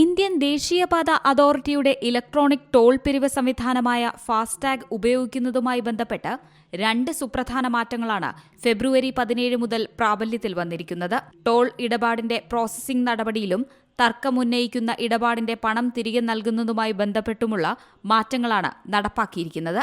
Indian ദേശീയപാത അതോറിറ്റിയുടെ electronic toll പിരിവ് സംവിധാനമായ ഫാസ്ടാഗ് ഉപയോഗിക്കുന്നതുമായി ബന്ധപ്പെട്ട് രണ്ട് സുപ്രധാന മാറ്റങ്ങളാണ് ഫെബ്രുവരി പതിനേഴ് മുതൽ പ്രാബല്യത്തിൽ വന്നിരിക്കുന്നത്. ടോൾ ഇടപാടിന്റെ പ്രോസസ്സിംഗ് നടപടിയിലും തർക്കമുന്നയിക്കുന്ന ഇടപാടിന്റെ പണം തിരികെ നൽകുന്നതുമായി ബന്ധപ്പെട്ടുമുള്ള മാറ്റങ്ങളാണ് നടപ്പാക്കിയിരിക്കുന്നത്.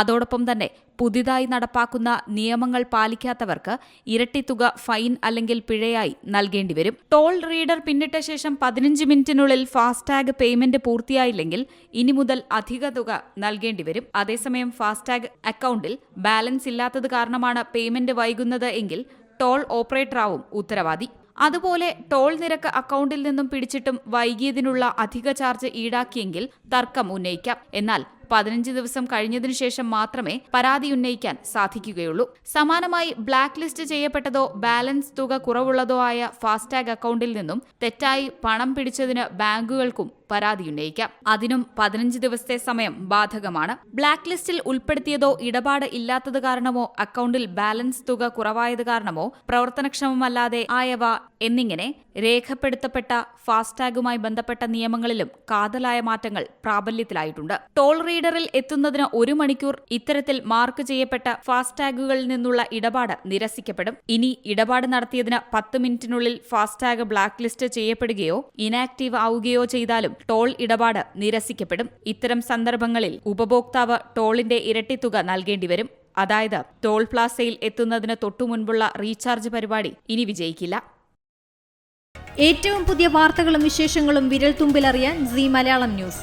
അതോടൊപ്പം തന്നെ പുതിയതായി നടപ്പാക്കുന്ന നിയമങ്ങൾ പാലിക്കാത്തവർക്ക് ഇരട്ടിത്തുക ഫൈൻ അല്ലെങ്കിൽ പിഴയായി നൽകേണ്ടി വരും ടോൾ റീഡർ പിന്നിട്ട ശേഷം പതിനഞ്ച് മിനിറ്റിനുള്ളിൽ ഫാസ്ടാഗ് പേയ്മെന്റ് പൂർത്തിയായില്ലെങ്കിൽ ഇനി മുതൽ അധിക തുക നൽകേണ്ടി വരും അതേസമയം ഫാസ്ടാഗ് അക്കൗണ്ടിൽ ബാലൻസ് ഇല്ലാത്തത് കാരണമാണ് പേയ്മെന്റ് വൈകുന്നത് എങ്കിൽ ടോൾ ഓപ്പറേറ്ററാവും ഉത്തരവാദി. അതുപോലെ ടോൾ നിരക്ക് അക്കൗണ്ടിൽ നിന്നും പിടിച്ചിട്ടും വൈകിയതിനുള്ള അധിക ചാർജ് ഈടാക്കിയെങ്കിൽ തർക്കം ഉന്നയിക്കാം. എന്നാൽ പതിനഞ്ച് ദിവസം കഴിഞ്ഞതിനു ശേഷം മാത്രമേ പരാതി ഉന്നയിക്കാൻ സാധിക്കുകയുള്ളൂ. സമാനമായി ബ്ലാക്ക് ലിസ്റ്റ് ചെയ്യപ്പെട്ടതോ ബാലൻസ് തുക കുറവുള്ളതോ ആയ ഫാസ്ടാഗ് അക്കൗണ്ടിൽ നിന്നും തെറ്റായി പണം പിടിച്ചതിന് ബാങ്കുകൾക്കും പരാതി ഉന്നയിക്കാം. അതിനും പതിനഞ്ച് ദിവസത്തെ സമയം ബാധകമാണ്. ബ്ലാക്ക് ലിസ്റ്റിൽ ഉൾപ്പെടുത്തിയതോ ഇടപാട് ഇല്ലാത്തത് കാരണമോ അക്കൗണ്ടിൽ ബാലൻസ് തുക കുറവായത് കാരണമോ പ്രവർത്തനക്ഷമമല്ലാതെ ആയവ എന്നിങ്ങനെ രേഖപ്പെടുത്തപ്പെട്ട ഫാസ്ടാഗുമായി ബന്ധപ്പെട്ട നിയമങ്ങളിലും കാതലായ മാറ്റങ്ങൾ പ്രാബല്യത്തിലായിട്ടുണ്ട്. ടോൾ റീഡറിൽ എത്തുന്നതിന് ഒരു മണിക്കൂർ ഇത്തരത്തിൽ മാർക്ക് ചെയ്യപ്പെട്ട ഫാസ്ടാഗുകളിൽ നിന്നുള്ള ഇടപാട് നിരസിക്കപ്പെടും. ഇനി ഇടപാട് നടത്തിയതിന് പത്ത് മിനിറ്റിനുള്ളിൽ ഫാസ്ടാഗ് ബ്ലാക്ക് ലിസ്റ്റ് ചെയ്യപ്പെടുകയോ ഇനാക്റ്റീവ് ആവുകയോ ചെയ്താലും ടോൾ ഇടപാട് നിരസിക്കപ്പെടും. ഇത്തരം സന്ദർഭങ്ങളിൽ ഉപഭോക്താവ് ടോളിന്റെ ഇരട്ടിത്തുക തുക നൽകേണ്ടി വരും. അതായത് ടോൾ പ്ലാസയിൽ എത്തുന്നതിന് തൊട്ടുമുൻപുള്ള റീചാർജ് പരിപാടി ഇനി വിജയിക്കില്ല. ഏറ്റവും പുതിയ വാർത്തകളും വിശേഷങ്ങളും വിരൽ തുമ്പിലറിയാൻ സി മലയാളം ന്യൂസ്.